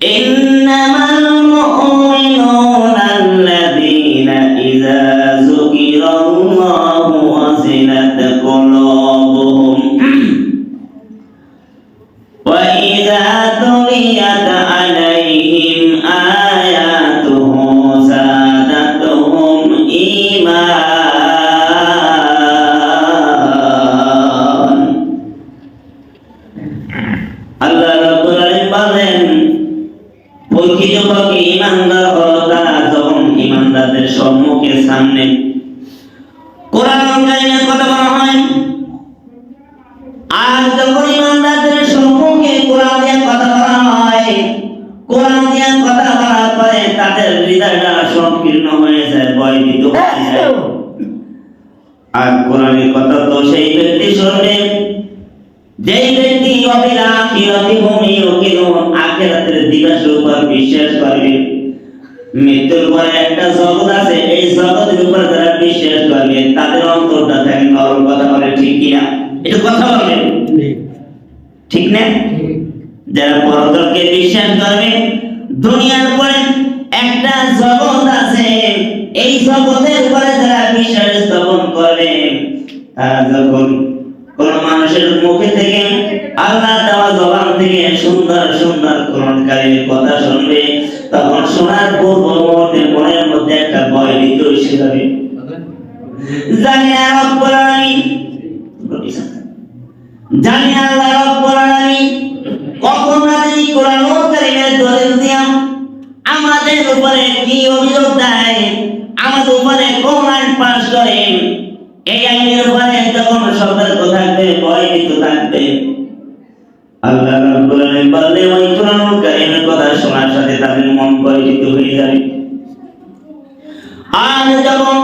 in সম্মুখে সামনে। কোরআন কারিমের কথা বলা হয় আর যখন ইমানদারদের সম্মুখে কোরআন দিয়ে কথা বলা হয় কোরআন দিয়ে কথা বলার পরে তাদের হৃদয়টা সংকীর্ণ হয়ে যায় ভয়ভীত হয়ে যায়। আর কোরআনের কথা তো সেই ব্যক্তি শুনবে। যেই ব্যক্তি অবিল আখিরাতি হুম ইউকিনুন আখিরাতের দিবসের উপর বিশ্বাস করবে। এটা কথা বলবেন ঠিক না? যারা বিশ্বাস করবে দুনিয়ার পরে একটা জগৎ আছে। এই জগতের উপরে যারা বিশ্বাস স্থাপন করবে তারা যখন কোন মানুষের মুখে থেকে আল্লাহ দেওয়া জবান থেকে সুন্দর সুন্দর কোরআনকারীর কথা শুনবে তখন শোনার পূর্ব মুহূর্তে মনের মধ্যে একটা ভয় ভীত এসে যাবে। জানি না জানি আল্লাহ রব্বুল কখন না জানি কোরআন কারীমের দলিল দিয়া আমাদের উপরে কি অভিযোগ দেয়? আমাদের উপরে কোন আইন পাশ করে। এই আইনের উপরে যখন সতর্ক থাকবে ভয়ভীত থাকবে। আল্লাহ রাব্বুল বললে, ওই কোরআন কারীমের কথা শোনার সাথে তাদের মন ভয়ভীত হয়ে যাবে। আর যখন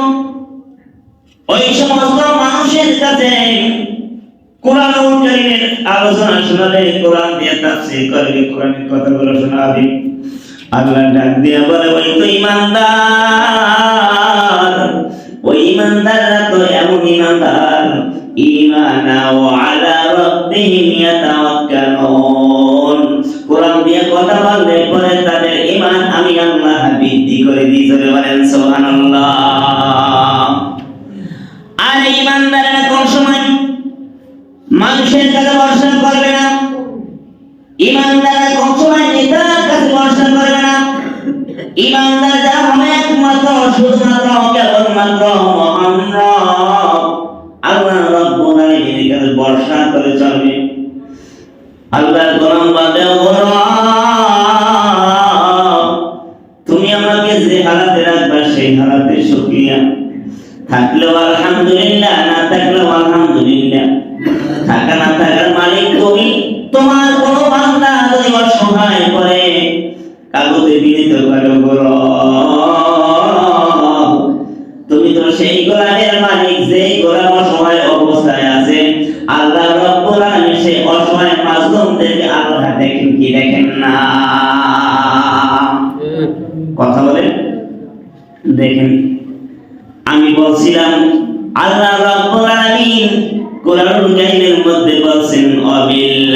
ওই সমস্ত মানুষের কাছে আলোচনা শোনাবে কোরআন দিয়ে তাফসীর কোরআনের কথাগুলো শোনাবে। আল্লাহ ডাক দিয়ে বলে, ওই তো ইমানদার, ওই তো এমন ইমানদার। ইমানা ও আলা রাব্বিহিম ইয়াতাওয়াক্কালুন। কোরআন দিয়ে কথা বললে থাকলেও আল্লাহ রাব্বুল আলামিন কোরআন কারীমের মধ্যে বলছেন অবিল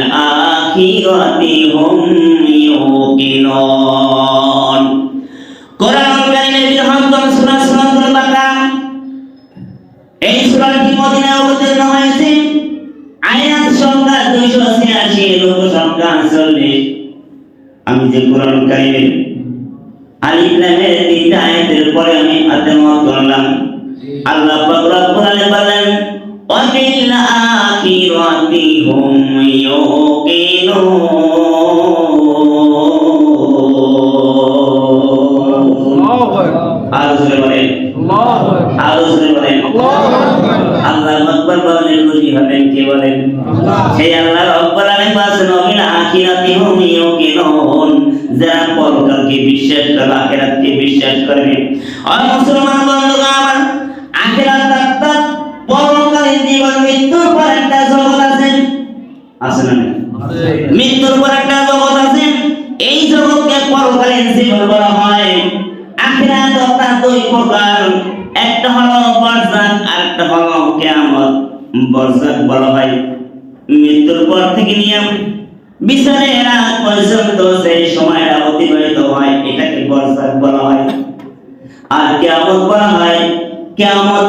আখিরাতি হুম সেই আল্লাহ রব্বুল আলামিন বলেন ওয়াবিল আখিরাতি হুম ইউকিনুন। যারা পরকালকে বিশ্বাস করে আখিরাতকে বিশ্বাস করবে। আর মুসলমান বন্ধুগণ আমার আখিরাত অর্থাৎ পরকালীন জীবন মৃত্যুর পর একটা জগৎ আছে। আছে না মৃত্যুর পর একটা জগৎ আছে। এই জগৎকে পরকালীন জীবন বলা হয়। আখিরাত অর্থাৎ দুই প্রকার। একটা হলো বরজাক আর একটা হলো কিয়ামত। বরজাক বলা হয় মৃত্যুর পর থেকে নিয়ম। বিচারের এরা পর্যন্ত সেই সময়টা অতিবাহিত হয়, এটাকে বরসাত বলা হয়। আর কেমন বলা হয় কেমন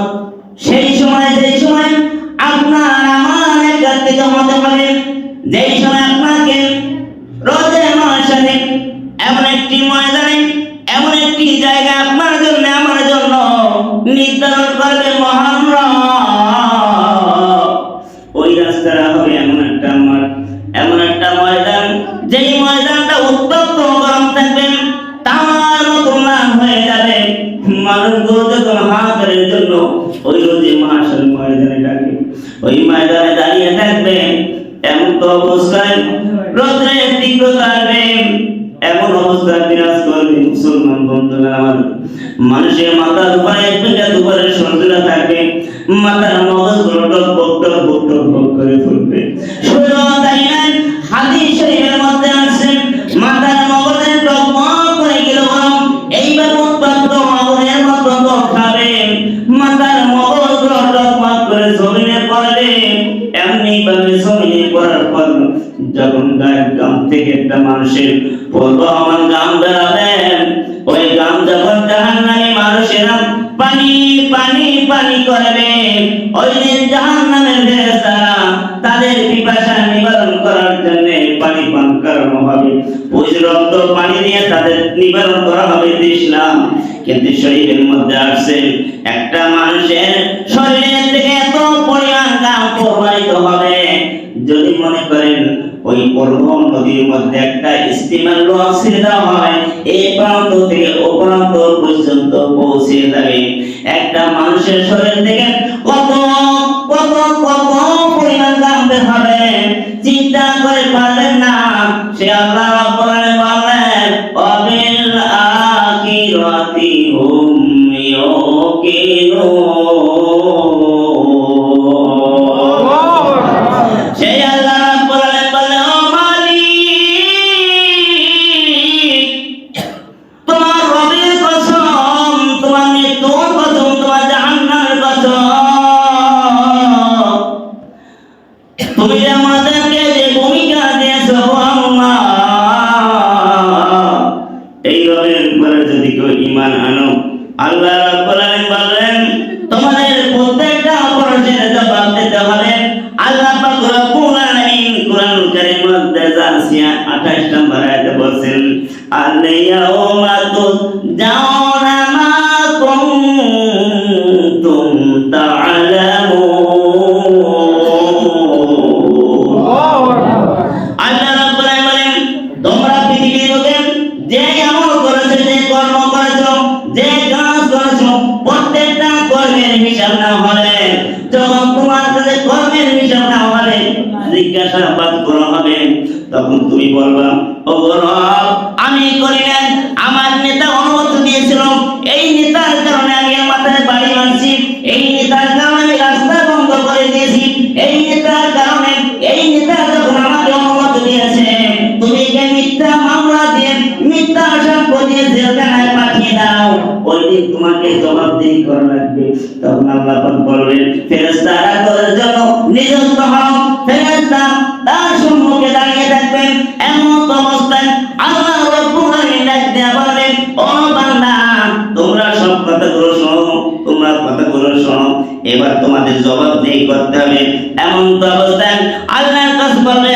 একটা মানুষের প্রবহমান গাম বেড়াবে ওই গাম যখন জাহান্নামী মানুষেরা পানি পানি পানি করবে, ওই দিন জাহান্নামের ফেরেশতারা তাদের পিপাসা নিবারণ করার জন্য পানি পান করানো হবে। রক্ত পানি দিয়ে তাদের নিবারণ করা হবে তৃষ্ণা। কিন্তু শরীরের মধ্যে আসছে একটা মানুষের লোক দেওয়া হয়, এই প্রান্ত থেকে ও প্রান্ত পর্যন্ত পৌঁছে যাবে। একটা মানুষের শরীর থেকে কত জিজ্ঞাসাবাদ করা হবে। তখন তুমি বলবা, ও আমি করি নাই। আমার নেতা অনুমতি দিয়েছিল। এই নেতার কারণে আমি মাথায় বাড়ি মারছি এই নেতার কারণে আমি রাস্তা বন্ধ করে দিয়েছি। এই নেতার কারণে, এই নেতা যখন আমাকে অনুমতি দিয়েছে, তুমি কে মিথ্যা মামলা দিয়ে মিথ্যা সাক্ষ্য দিয়ে জেলখানায় পাঠিয়ে দাও। ওই তোমাকে জবাবদিহি করা লাগবে। তখন আল্লাহ বলবেন, ফেরেশতারা তোদের জন্য নিযুক্ত জবাবদিহি করতে হবে। এমন তো অবস্থায় আল্লাহর কাছে বলবে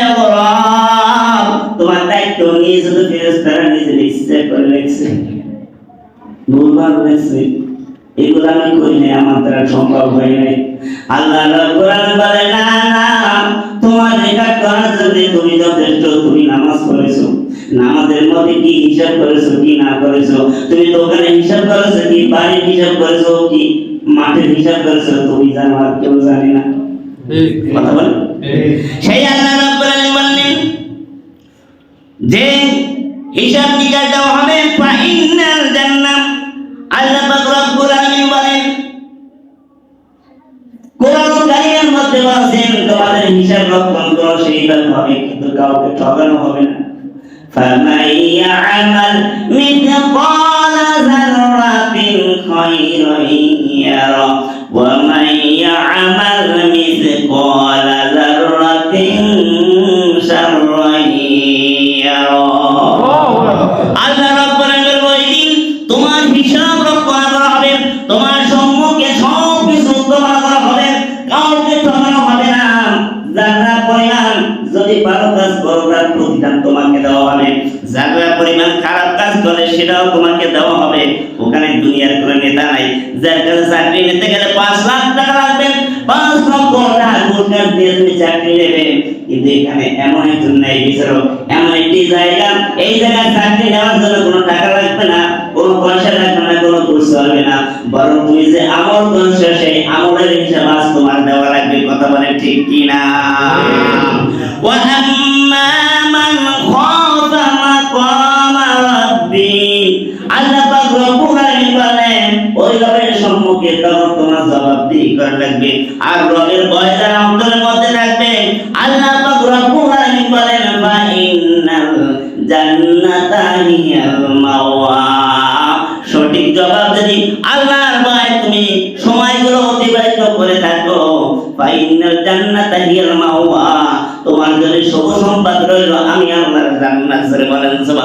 তোমার দায়িত্ব নিয়ে শুধু ফেরেশতারা নিজের ইচ্ছে করে লেখছে ভুলভাল লেখছে এগুলো আমি করি নাই, আমার দ্বারা সম্ভব হয় নাই। আল্লাহ রাব্বুল বলে, না না, তোমার রেকর্ড করার জন্য তুমি যথেষ্ট, তুমি নামাজ পড়েছো। নামাজের মধ্যে কি হিসাব করেছ, কি না করেছ? তুমি দোকানে হিসাব করেছ, কি বাড়ির হিসাব করেছ, কি মাঠের হিসাব করেছিল তো মিজান আর কেউ জানে না। কথা বলেন সেই আল্লাহ রাব্বুল আলামিন বললেন যে হিসাব নিকাশ হবে ফাইনাল জান্নাত আল্লাহ পাক রব্বুল আলামিন বলেন কোরআন কারিমের মধ্যে বলেন তোমাদের হিসাব রক্ষণ করো সেইটা হবে কিন্তু কাউকে ঠকানো হবে না। ফামাইয়া আমাল মিথকাল خيرا يرى ومن يعمل مثقال ذرة شرا يرى. যদি ভালো কাজ করো তার প্রতিদান তোমাকে দেওয়া হবে। যারা পরিমাণ খারাপ করে সেটাও তোমাকে দেওয়া হবে ওখানে দুনিয়ার কোনো নেতা নাই যার কাছে চাকরি নিতে গেলে পাঁচ লাখ টাকা লাগবে পাঁচ লক্ষ টাকা ঘুষ দিয়ে তুমি চাকরি নেবে কিন্তু এখানে এমন একজন নাই বিচারক এমন একটি জায়গা এই জায়গায় চাকরি নেওয়ার জন্য কোনো টাকা লাগবে না কোনো পয়সা লাগবে না কোনো ঘুষ চলবে না বরং তুমি যে আমল করছো সেই আমলের হিসাব আজ তোমার দেওয়া লাগবে কথা বলে ঠিক কি না وأما من خاف সঠিক জবাব যদি আল্লাহর ভয় তুমি সময়গুলো অতিবাহিত করে থাকো ফাইনাল জান্নাতা হিয়াল মাওয়া তোমার জন্য শুভ সংবাদ রইল, আমি আল্লাহর জান্নাত বলেন, সুবহানাল্লাহ।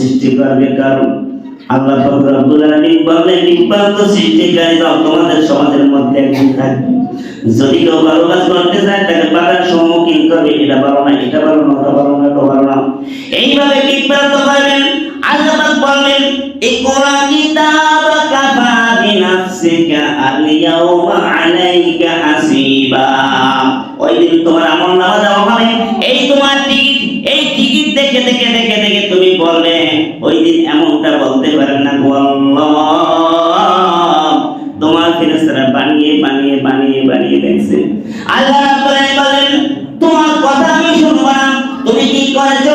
সৃষ্টি করবে কারণ? আল্লাহ রব্বুল আলামিন বলেন বিভ্রান্ত সৃষ্টিকারী দাও তোমাদের সমাজের মধ্যে একজন থাকবে। যদি কেউ ভালো কাজ করতে চায়, তাকে বাধার সম্মুখীন করবে। এটা ভালো না এটা ভালো না ওটা ভালো না এটা ভালো না এইভাবে বিভ্রান্ত করবেন আল্লাহ পাক বলবেন এই কোরআন ফা বিনাফসিকা আল-ইয়াওমা আলাইকা হাসিবা। ওই দিন তোমার আমল নামা হবে। এই তোমার টিকিট, এই টিকিট দেখে দেখে দেখে দেখে তুমি বলবে, ওই দিন এমনটা বলতে পারেন না আল্লাহ। তোমার ফেরেশতারা বানিয়ে বানিয়ে বানিয়ে বানিয়ে দেখছে। আল্লাহ রাব্বুল বলেন, তোমার কথা আমি শুনব না। তুমি কি করেছ?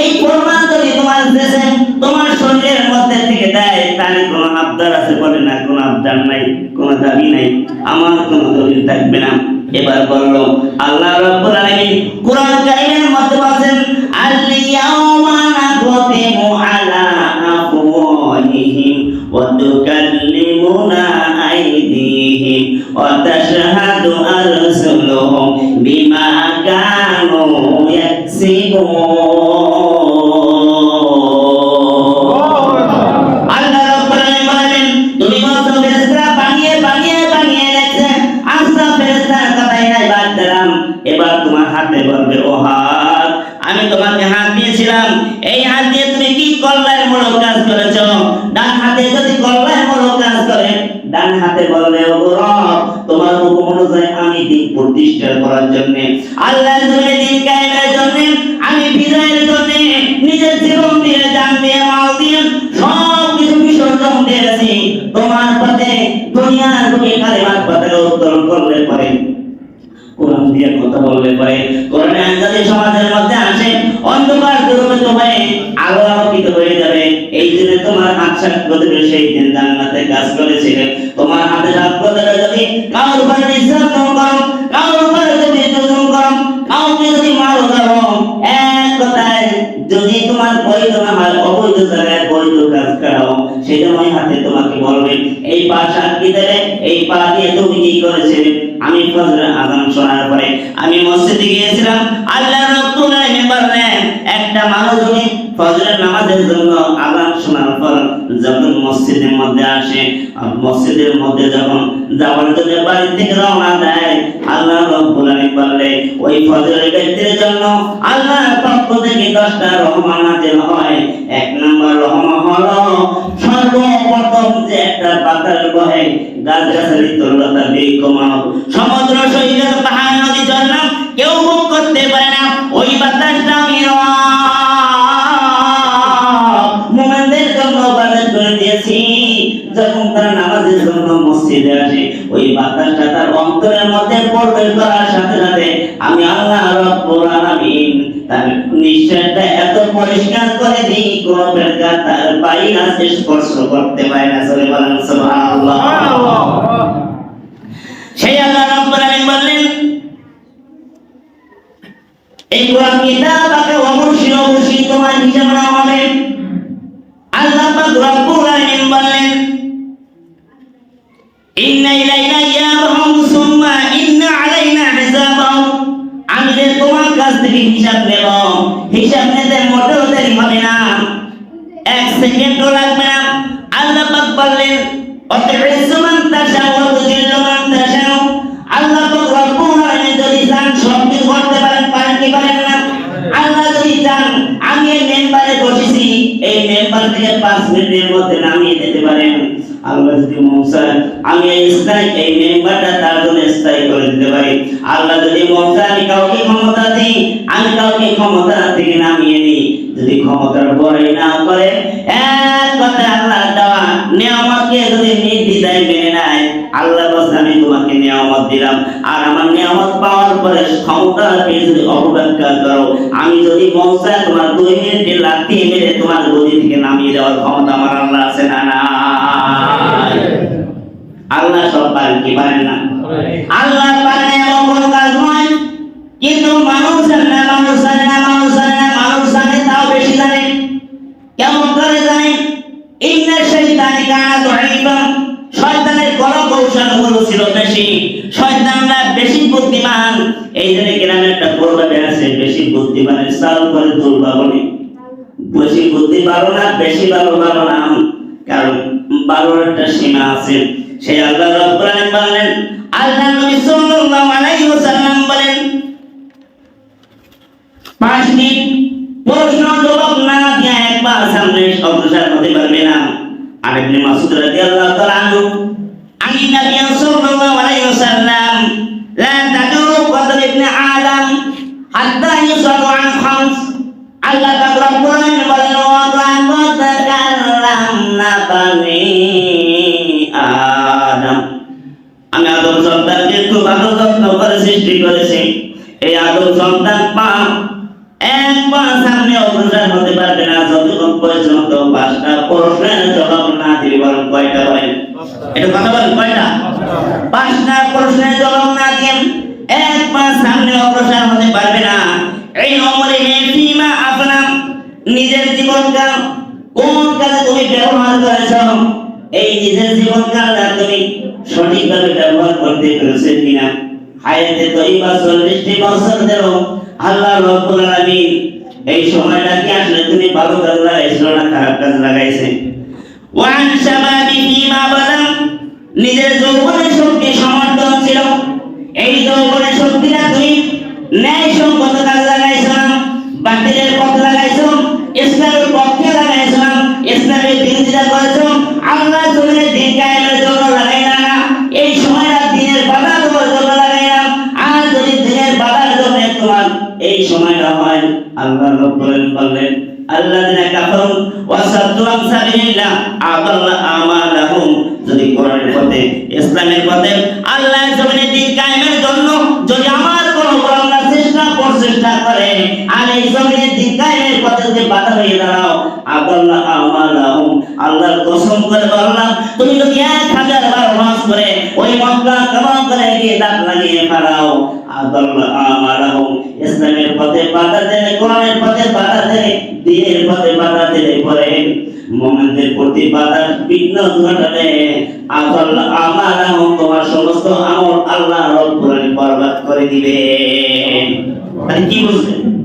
এই প্রমাণ যদি তোমার দেশে তোমার শরীরের মধ্যে থেকে দেয় তার কোনো আবদার আছে বলে না আবদার নাই, কোনো দাবি নাই, আমার কোনো দলিল থাকবে না। এবার বলল, আল্লাহ রাব্বুল আলামিন কারীমের মধ্যে বলেন আল-ইয়াওমা নাখতিমু আলা আফওয়াহিহিম ওয়া তুকাল্লিমুনা আইদিহিম ওয়া তাশহাদু আরসুলুহুম বিমা কানু ইয়াকসিবুন। এবার তোমার হাতে বলবে ও হাত। আমি তোমাকে হাত দিয়েছিলাম। এই হাত দিয়ে তুমি কি কল্যাণমূলক কাজ করেছ? ডান হাতে যদি কল্যাণমূলক কাজ করে, ডান হাতে বলবে ও রব, তোমার হুকুম অনুযায়ী আমি দিন প্রতিষ্ঠা করার জন্য আল্লাহ জমিনে দিন কায়েমের জন্য, আমি বিজয়ের জন্য, নিজের জীবন দিয়ে, জান দিয়ে, মাল দিয়ে সব কিছু বিসর্জন দিয়েছি তোমার পথে দুনিয়ার তুমি কালেমার পথে উত্তোলন করলে পরে কোরআন দিয়ে কথা বললে পরে কোরআনে আজাদি সমাজের মধ্যে আসে, অন্ধকার দূরীভূত হয়ে আলো আলোকিত হয়ে যাবে। এই জন্য তোমার হাত সাক্ষ্য দেবে সেই দিন জান্নাতে কাজ করেছিলে। তোমার হাতে সাক্ষ্য দেবে যদি কারোর উপরে নির্যাতন করো, কারোর উপরে যদি জুলুম করো, কাউকে যদি মারো দাও এক কথায় যদি তোমার বৈধ না হয়, অবৈধ জায়গায় বৈধ কাজ করাও সেটা ওই হাতে তোমাকে বলবে, এই পা সাক্ষী দেবে? এই পা দিয়ে তুমি কি করেছিলে? আমি ফজরের আজান শোনার পরে আমি মসজিদে গিয়েছিলাম, আল্লাহ রাব্বুল আলামিন বললেন, একটা মানুষ যদি ফজরের নামাজের জন্য আজান শোনার পর যখন মসজিদের মধ্যে আসে, আর মসজিদের মধ্যে যখন যাওয়ার জন্য বাড়ি থেকে রওনা দেয়, আল্লাহ রাব্বুল আলামিন বললে ওই ফজরের ব্যক্তির জন্য আল্লাহর পক্ষ থেকে দশটা রহমান নাযিল হয়। এক নম্বর রহমান হলো সর্বপ্রথম যে একটা বাতাস বহে, গাছ গাছালি তরলতা মানব সমুদ্র সৈকত পাহাড় নদী ঝর্ণা কেউ মুখ করতে পারে না, ওই বাতাসটা আমি মোমেনদের জন্য বাতাস করে দিয়েছি, যখন তারা নামাজের জন্য মসজিদে আসে, ওই বাতাসটা তার অন্তরের মধ্যে প্রবেশ করার সাথে সাথে আমি আল্লাহ রব্বুল আলামিন তার পরিষ্কার করে দিই, কোন তার পাই আছে স্পর্শ করতে পারে না সরে বলেন, সুবহানাল্লাহ। সেই আল্লাহ রাব্বুল আলামিন বললেন, এই কোরআন তোমার হিসাব নেওয়া হবে। আল্লাহ পাক রব্বুল আলামিন বললেন, ইন্না তোমার কাছ থেকে হিসাব নেব। হিসাব নিতে মোটেও দেরি হবে না। এক সেকেন্ডও লাগবে না। আল্লাহ পাক বললেন, অতএব পরে ক্ষমতাকে যদি করো। আমি যদি মন তোমার দুই মিনিটে লাথি মেরে তোমার গদি থেকে নামিয়ে দেওয়ার ক্ষমতা আমার আল্লাহ আছে না নাই? আল্লাহ সব পারেন কি পারেন না? আল্লাহ পারেন এমন কোন কাজ নয়, কিন্তু মানুষ জানে না, মানুষ জানে না, মানুষ জানে না, মানুষ জানে তাও বেশি জানে। কেমন করে জানে ইন্না শয়তানি কানা দুইবা শয়তানের বড় কৌশলগুলো ছিল বেশি শয়তানরা বেশি বুদ্ধিমান এই জন্য গ্রামে একটা প্রবাদ আছে, বেশি বুদ্ধিমানের সাল করে দুর্বা বলে বেশি বুদ্ধি ভালো না, বেশি ভালো ভালো না কারণ ভালোর একটা সীমা আছে। সেই আল্লাহ রাব্বুল বলেন আল্লাহ নবী সাল্লাল্লাহু আলাইহি ওয়াসাল্লাম বলেন, পাঁচ মিনিট প্রশ্ন জবাব না দিয়ে একবার সামনে অগ্রসর হতে পারবে না। আর ইবনে মাসউদ রাদিয়াল্লাহু তাআলা আনহু, আনি নবী সাল্লাল্লাহু আলাইহি ওয়াসাল্লাম, লা ইবনে আদম হাত্তা ইউসালু আন খামস। আল্লাহ পাক রব্বুল আলামিন বলেন ওয়া লাকাদ কাল্লামনা বানি আদম। আমি আদম সন্তানকে খুব ভালো যত্ন করে সৃষ্টি করেছি। এই আদম সন্তান পা একবার সামনে অগ্রসর হতে পারবে না যতক্ষণ পর্যন্ত পাঁচটা প্রশ্নের জবাব না দিবে। বলেন কয়টা বলেন? এটা কথা বলেন কয়টা? পাঁচটা। প্রশ্নের জবাব না দিয়ে একবার সামনে অগ্রসর হতে পারবে না। এই অমরে নিজের জীবনকাল কোন কাজে তুমি ব্যবহার করেছ? এই নিজের জীবনকালটা তুমি সঠিকভাবে ব্যবহার করতে কিনা? হায়াতে বছর দেব। আল্লাহ রব্বুল আলামিন, এই সময়টা কি আসলে তুমি ভালো কাজ লাগাইছো না খারাপ কাজ লাগাইছে? ওয়ান শাবাবি ফিমা বাদাম, নিজের যৌবনের ন্যায় কাজ লাগাইছো না বাতিলের পথ লাগাইছো ইসলামের পক্ষে লাগাইছো না ইসলামের বিরোধিতা করেছ আল্লাহ জমিনে দিন কায়েমের জন্য লাগাই না। এই সময়টা দিনের বাধা দেওয়ার জন্য লাগাই না। আর যদি দিনের বাধার জন্য তোমার এই সময়টা হয়, আল্লাহ রব্বুল বললেন আমালাহুম। যদি কোরআনের পথে, ইসলামের পথে আল্লাহ প্রচেষ্টা আর এই জমিনে দিন কায়েমের পথে বাধা হয়ে দাঁড়াও আদাল্লা আমালাহুম আল্লাহর কসম করে বললাম, তুমি যদি এক হাজার বার নামাজ করে ওই মক্কা কাবা করে গিয়ে দাঁত লাগিয়ে ফাড়াও আদাল্লা আমালাহুম ইসলামের পথে বাধা দেয় কোরআনের পথে বাধা দেয় দিনের পথে বাধা দিলে পরে। মোমেনদের প্রতি বাধা বিঘ্ন ঘটালে আল্লাহ আমার তোমার সমস্ত আমল আল্লাহ রব্বুল বরবাদ করে দিবে। মানে কি বুঝলেন